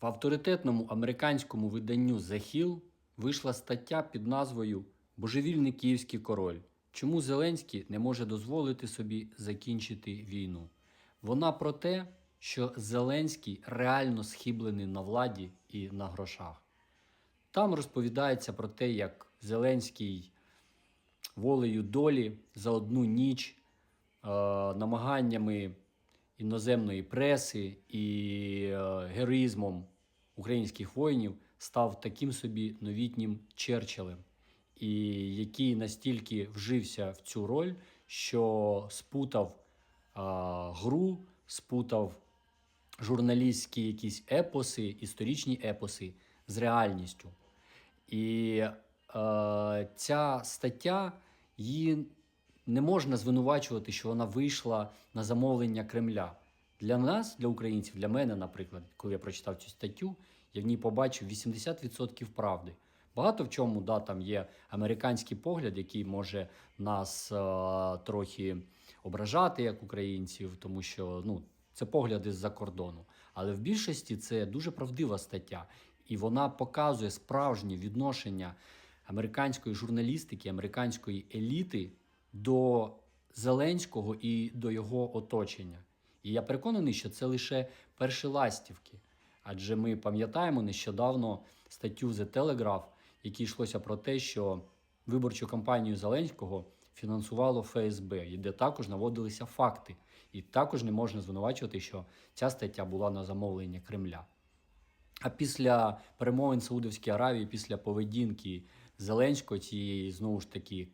В авторитетному американському виданню The Hill вийшла стаття під назвою Божевільний київський король. Чому Зеленський не може дозволити собі закінчити війну? Вона про те, що Зеленський реально схиблений на владі і на грошах. Там розповідається про те, як Зеленський волею долі за одну ніч е, намаганнями іноземної преси і е, героїзмом українських воїнів став таким собі новітнім Черчиллем, і який настільки вжився в цю роль, що спутав е, гру, спутав журналістські якісь епоси, історичні епоси з реальністю. І е, ця стаття її не можна звинувачувати, що вона вийшла на замовлення Кремля. Для нас, для українців, для мене, наприклад, коли я прочитав цю статтю, я в ній побачив 80% правди. Багато в чому да, там є американський погляд, який може нас е, трохи ображати як українців, тому що ну, це погляди з-за кордону. Але в більшості це дуже правдива стаття, і вона показує справжнє відношення американської журналістики, американської еліти до Зеленського і до його оточення. І я переконаний, що це лише перші ластівки. Адже ми пам'ятаємо нещодавно статтю The Telegraph, якій йшлося про те, що виборчу кампанію Зеленського фінансувало ФСБ, і де також наводилися факти. І також не можна звинувачувати, що ця стаття була на замовлення Кремля. А після перемовин Саудовській Аравії, після поведінки Зеленського, цієї знову ж таки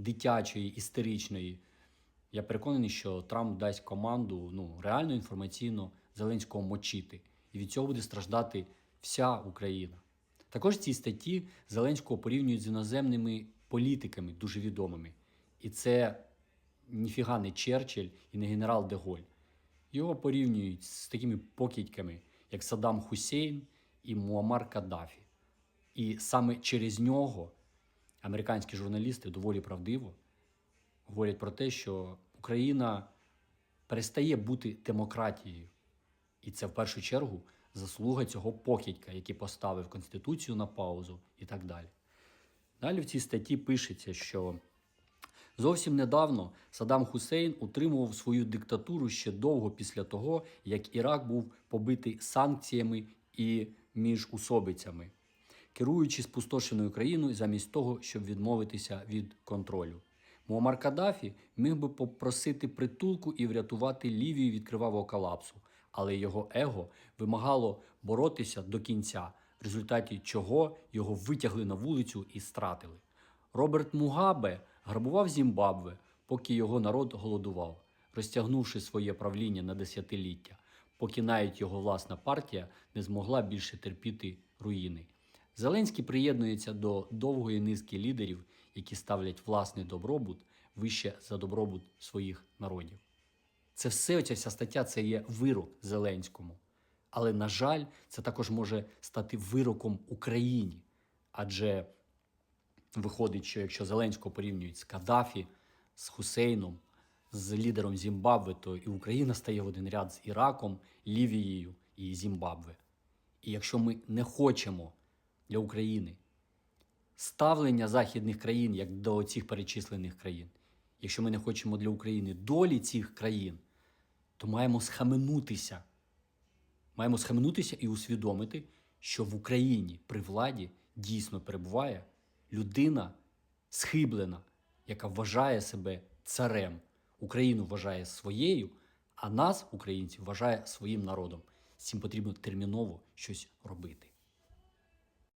капризно-дитячої, істеричної, я переконаний, що Трамп дасть команду ну, реально інформаційно Зеленського мочити. І від цього буде страждати вся Україна. Також в цій статті Зеленського порівнюють з іноземними політиками дуже відомими. І це ніфіга не Черчилль і не генерал Деголь. Його порівнюють з такими покидьками, як Саддам Хусейн і Муаммар Каддафі. І саме через нього американські журналісти доволі правдиво говорять про те, що Україна перестає бути демократією. І це в першу чергу заслуга цього покидька, який поставив Конституцію на паузу і так далі. Далі в цій статті пишеться, що зовсім недавно Саддам Хусейн утримував свою диктатуру ще довго після того, як Ірак був побитий санкціями і міжусобицями, керуючи спустошеною країною замість того, щоб відмовитися від контролю. Муаммар Каддафі міг би попросити притулку і врятувати Лівію від кривавого колапсу, але його его вимагало боротися до кінця, в результаті чого його витягли на вулицю і стратили. Роберт Мугабе грабував Зімбабве, поки його народ голодував, розтягнувши своє правління на десятиліття, поки навіть його власна партія не змогла більше терпіти руїни. Зеленський приєднується до довгої низки лідерів, які ставлять власний добробут вище за добробут своїх народів. Це все, оця вся стаття, це є вирок Зеленському. Але, на жаль, це також може стати вироком Україні. Адже виходить, що якщо Зеленського порівнюють з Каддафі, з Хусейном, з лідером Зімбабве, то і Україна стає в один ряд з Іраком, Лівією і Зімбабве. І якщо ми не хочемо для України ставлення західних країн як до цих перечислених країн, якщо ми не хочемо для України долі цих країн, то маємо схаменутися. Маємо схаменутися і усвідомити, що в Україні при владі дійсно перебуває людина схиблена, яка вважає себе царем. Україну вважає своєю, а нас, українців, вважає своїм народом. З цим потрібно терміново щось робити.